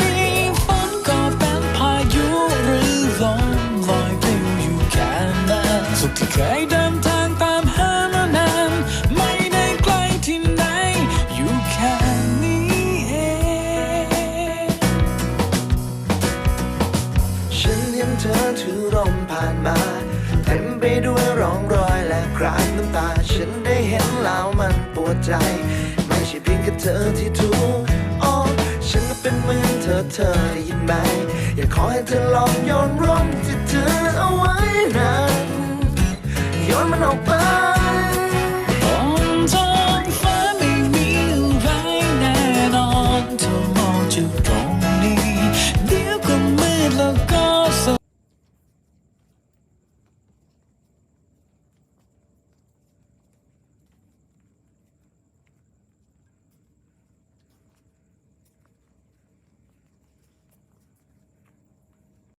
มีฝนก็เป็นพายุหรือลมลอยปลิวอยู่แค่นั้นสุขที่เคยเดินทางตามหามานานไม่ได้ไกลที่ไหนอยู่แค่นี้เองฉันเห็นเธอถือร่มผ่านมาเต็มไปด้วยร่องรอยและคราบน้ำตา ฉันได้เห็นแล้วมันปวดใจ ไม่ใช่เพียงแค่เธอที่ทุกข์ นเป็นเหมือนเธอเธอได้ยินไหม อยากขอให้เธอลองโยนร่มที่เธอเอาไว้นะโยนมันออกไป